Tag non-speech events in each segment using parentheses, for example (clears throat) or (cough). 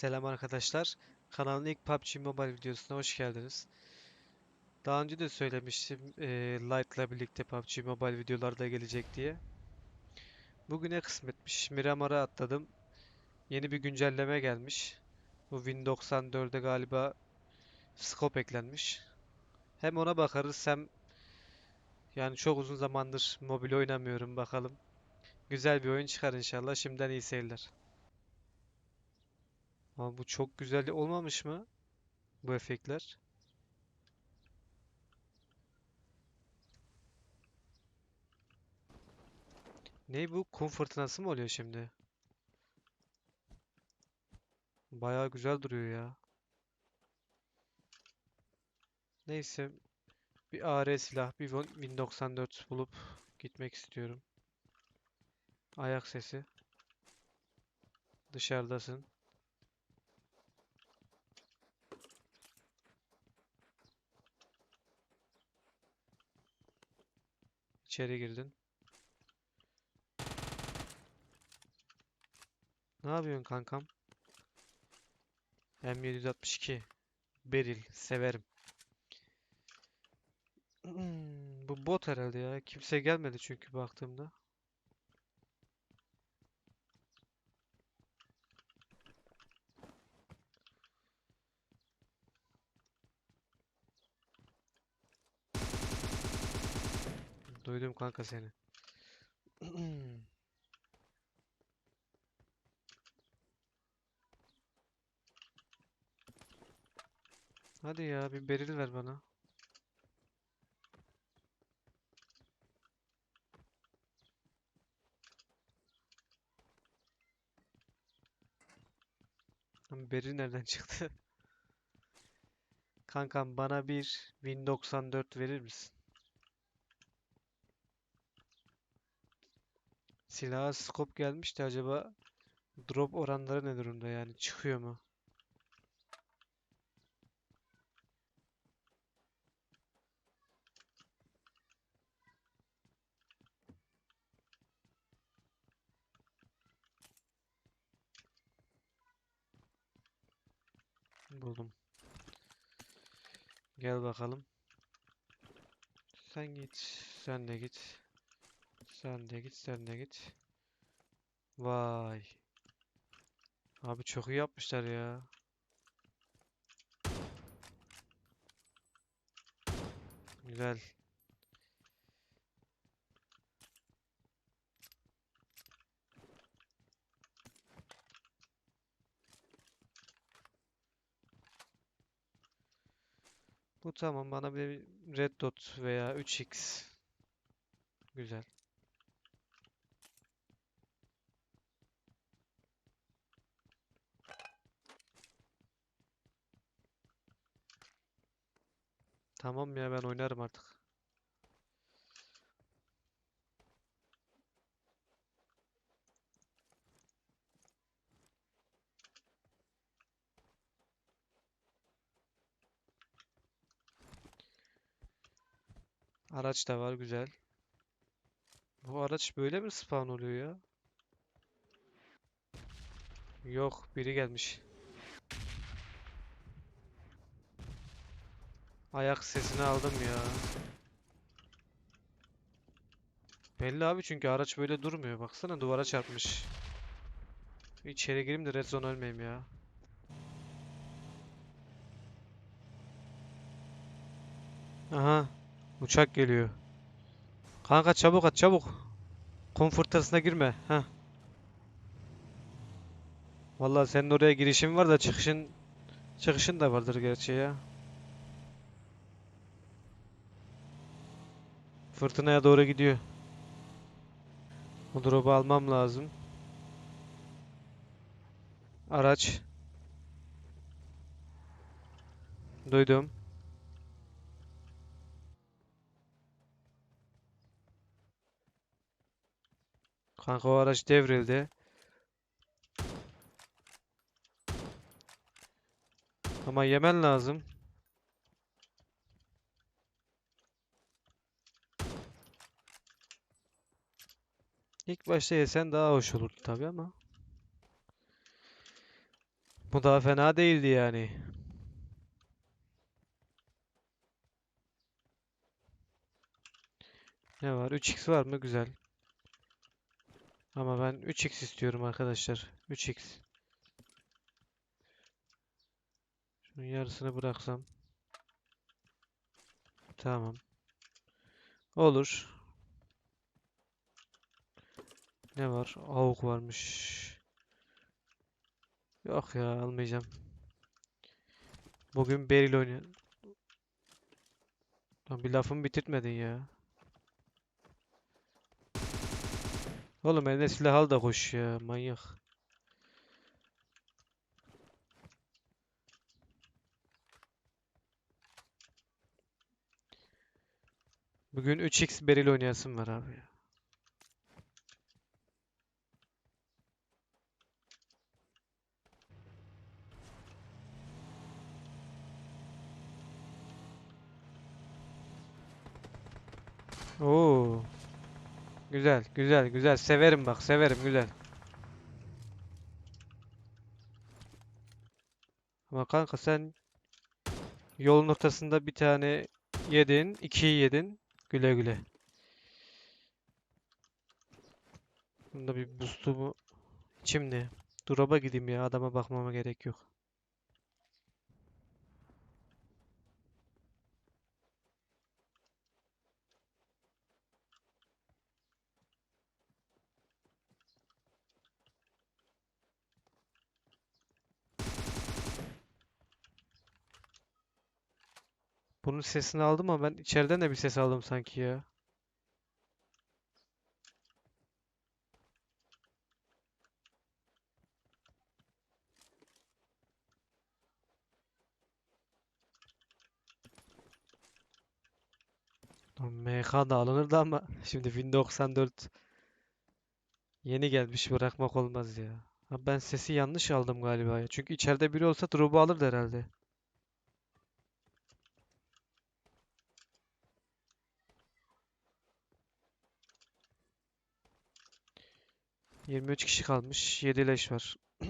Selam arkadaşlar. Kanalın ilk PUBG Mobile videosuna hoş geldiniz. Daha önce de söylemiştim eee Light'la birlikte PUBG Mobile videolarda gelecek diye. Bugüne kısmetmiş. Miramar'a atladım. Yeni bir güncelleme gelmiş. Bu Win 94'e galiba scope eklenmiş. Hem ona bakarız hem yani çok uzun zamandır mobil oynamıyorum bakalım. Güzel bir oyun çıkar inşallah. Şimdiden iyi seyirler. Ama bu çok güzel olmamış mı? Bu efektler. Ne bu? Kum fırtınası mı oluyor şimdi? Bayağı güzel duruyor ya. Neyse. Bir AR silah, bir Win Win 94 bulup gitmek istiyorum. Ayak sesi. Dışarıdasın. İçeri girdin. Ne yapıyorsun kankam? M762. Beril. Severim. Hmm, bu bot herhalde ya. Kimse gelmedi çünkü baktığımda. Duydum kanka seni. (clears throat) Hadi ya bir beril ver bana. Beril nereden çıktı? (laughs) Kankam bana bir Win 94 verir misin? Silaha scope gelmişti acaba drop oranları ne durumda yani çıkıyor mu? Buldum. Gel bakalım. Sen git, sen de git. Sen de git, sen de git. Vay. Abi çok iyi yapmışlar ya. Güzel. Bu tamam bana bir red dot veya 3x. Güzel. Tamam ya ben oynarım artık. Araç da var güzel. Bu araç böyle mi spawn oluyor ya? Yok biri gelmiş. Ayak sesini aldım ya. Belli abi çünkü araç böyle durmuyor. Baksana duvara çarpmış. İçeri gireyim de red zone ölmeyeyim ya. Aha. Uçak geliyor. Kanka çabuk at çabuk. Kum fırtınasına girme. Heh. Vallahi senin oraya girişin var da çıkışın çıkışın da vardır gerçi ya. Fırtınaya doğru gidiyor. Bu drop'u almam lazım. Araç. Duydum. Kanka o araç devrildi. Ama yemen lazım. İlk başta yesen daha hoş olurdu tabii ama. Bu da fena değildi yani. Ne var? 3x var mı? Güzel. Ama ben 3x istiyorum arkadaşlar. 3x. Şunun yarısını bıraksam. Tamam. Olur. Ne var? Avuk varmış. Yok ya almayacağım. Bugün Beril oynuyor. Bir lafımı bitirtmedin ya. Oğlum eline silah al da koş ya manyak. Bugün 3x Beril oynayasım var abi ya. Oo. Güzel, güzel, güzel. Severim bak, severim güzel. Ama kanka sen yolun ortasında bir tane yedin, ikiyi yedin. Güle güle. Bunda bir boost'umu şimdi drop'a gideyim ya. Adama bakmama gerek yok. Bunun sesini aldım ama ben içeriden de bir ses aldım sanki ya. MK da alınırdı ama (laughs) şimdi Win 94 yeni gelmiş bırakmak olmaz ya. Ben sesi yanlış aldım galiba ya. Çünkü içeride biri olsa drop'u alırdı herhalde. Yirmi üç kişi kalmış. 7 leş var. (clears throat)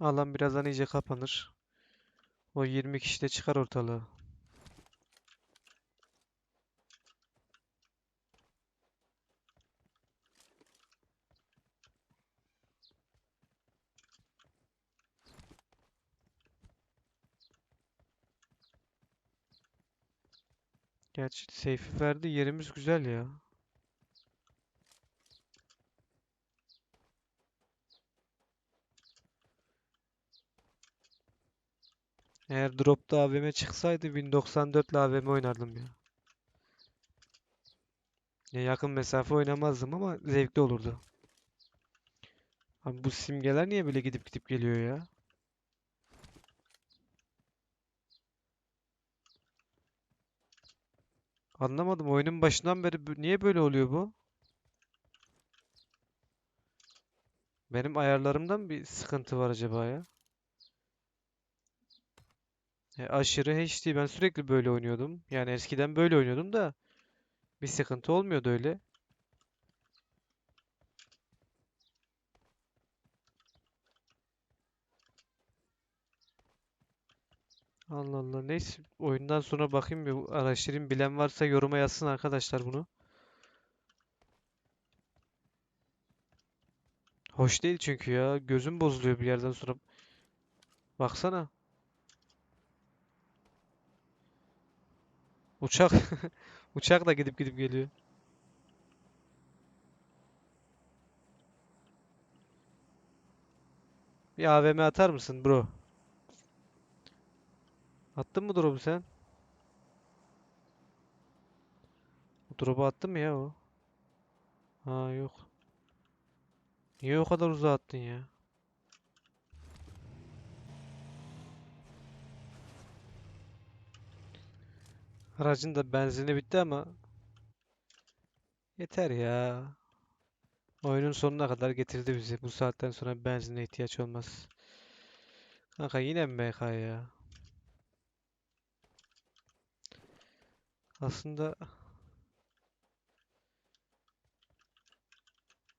Alan birazdan iyice kapanır. O 20 kişi de çıkar ortalığı. Gerçi safe'i verdi. Yerimiz güzel ya. Eğer dropta AVM çıksaydı Win 94 ile AVM oynardım ya. Ya yakın mesafe oynamazdım ama zevkli olurdu. Abi bu simgeler niye böyle gidip gidip geliyor ya? Anlamadım. Oyunun başından beri niye böyle oluyor bu? Benim ayarlarımdan bir sıkıntı var acaba ya? E, aşırı HD. Ben sürekli böyle oynuyordum. Yani eskiden böyle oynuyordum da bir sıkıntı olmuyordu öyle. Allah Allah. Neyse. Oyundan sonra bakayım bir araştırayım. Bilen varsa yoruma yazsın arkadaşlar bunu. Hoş değil çünkü ya. Gözüm bozuluyor bir yerden sonra. Baksana. Uçak. (laughs) Uçak da gidip gidip geliyor. Bir AVM atar mısın bro? Attın mı drop'u sen? Drop'u attın mı ya o? Ha yok. Niye o kadar uzağa attın ya? Aracın da benzini bitti ama yeter ya. Oyunun sonuna kadar getirdi bizi. Bu saatten sonra benzine ihtiyaç olmaz. Kanka yine mi MK ya? Aslında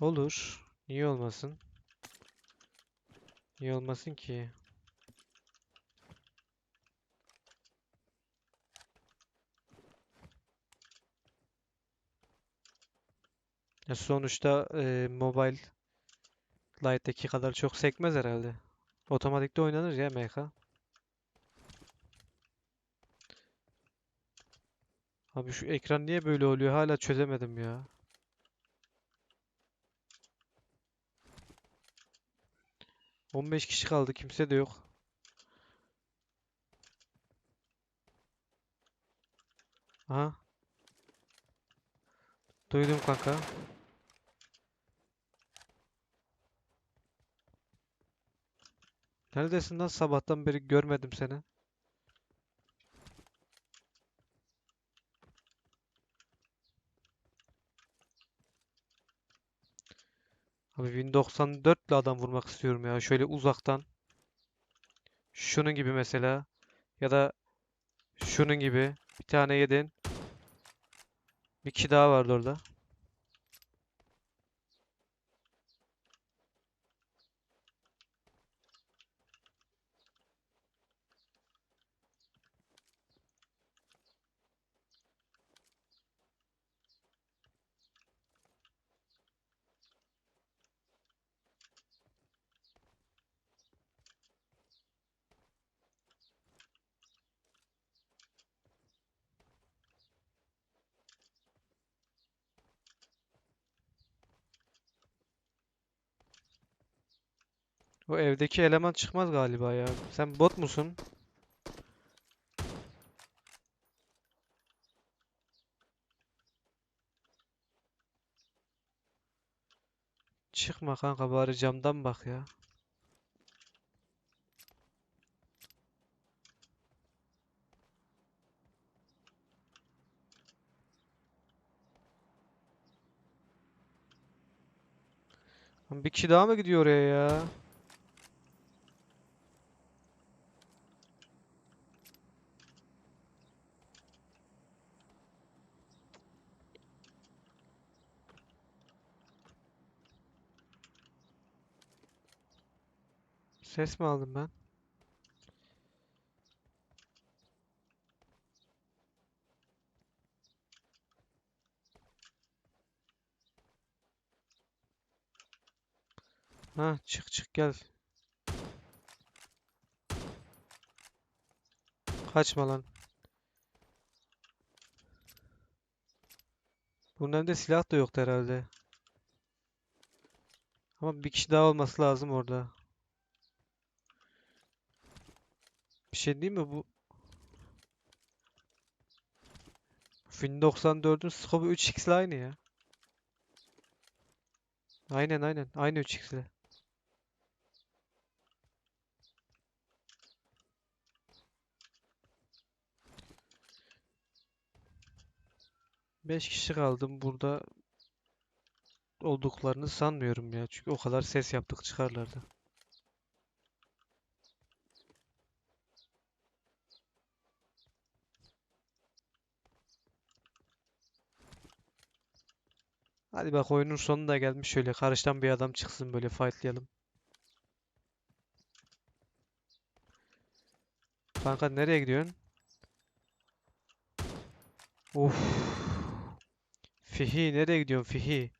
Olur. Niye olmasın? Niye olmasın ki? Ya sonuçta e, Mobile Lite'deki kadar çok sekmez herhalde. Otomatikte oynanır ya MK. Abi şu ekran niye böyle oluyor? Hala çözemedim ya. On beş kişi kaldı. Kimse de yok. Aha. Duydum kanka. Neredesin lan? Sabahtan beri görmedim seni. Abi 1094 ile adam vurmak istiyorum ya. Şöyle uzaktan. Şunun gibi mesela. Ya da şunun gibi. Bir tane yedin. Bir kişi daha vardı orada. O evdeki eleman çıkmaz galiba ya. Sen bot musun? Çıkma kanka bari camdan bak ya. Bir kişi daha mı gidiyor oraya ya? Ses mi aldım ben? Ha çık çık gel. Kaçma lan. Bunun elinde silah da yoktu herhalde. Ama bir kişi daha olması lazım orada. Bir şey değil mi bu? Fin 94'ün scope'u 3x ile aynı ya. Aynen aynen. Aynı 3x ile. Beş kişi kaldım burada olduklarını sanmıyorum ya. Çünkü o kadar ses yaptık çıkarlardı. Hadi bak oyunun sonu da gelmiş şöyle karşıdan bir adam çıksın böyle fightlayalım. Kanka nereye gidiyorsun? Of. Fihi nereye gidiyorsun Fihi?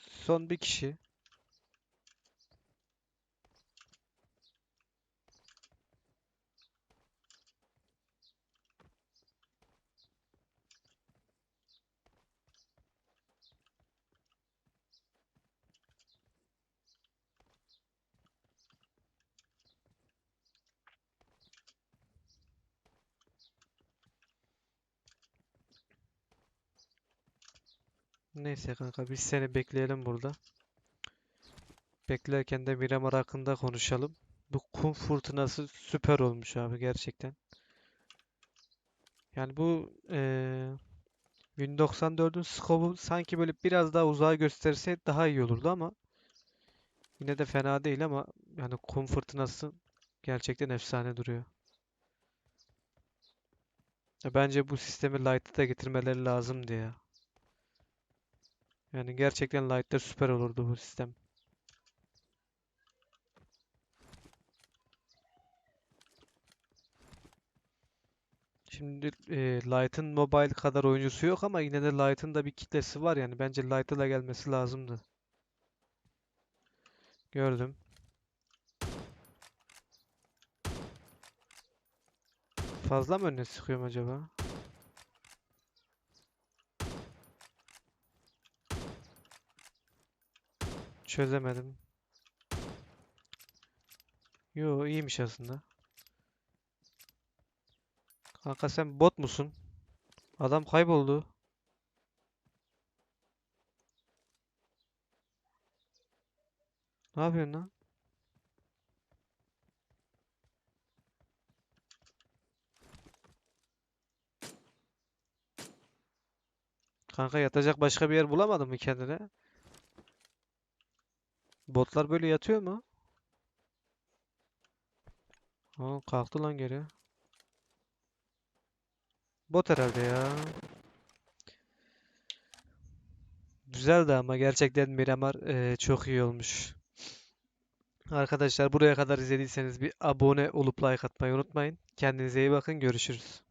Son bir kişi. Neyse kanka biz seni bekleyelim burada. Beklerken de Miramar hakkında konuşalım. Bu kum fırtınası süper olmuş abi gerçekten. Yani bu eee 1094'ün scope'u sanki böyle biraz daha uzağa gösterse daha iyi olurdu ama yine de fena değil ama yani kum fırtınası Gerçekten efsane duruyor. Bence bu sistemi Lite'a da getirmeleri lazımdı ya. Yani gerçekten Lite'da süper olurdu bu sistem. Şimdi e, Lite'ın mobile kadar oyuncusu yok ama yine de Lite'ın da bir kitlesi var yani. Bence Lite'a da gelmesi lazımdı. Gördüm. Fazla mı önüne sıkıyorum acaba? Çözemedim. Yo iyiymiş aslında. Kanka sen bot musun? Adam kayboldu. Ne yapıyorsun lan? Kanka yatacak başka bir yer bulamadın mı kendine? Botlar böyle yatıyor mu? Aa, kalktı lan geri. Bot herhalde ya. Güzeldi ama gerçekten Miramar eee, çok iyi olmuş. Arkadaşlar buraya kadar izlediyseniz bir abone olup like atmayı unutmayın. Kendinize iyi bakın. Görüşürüz.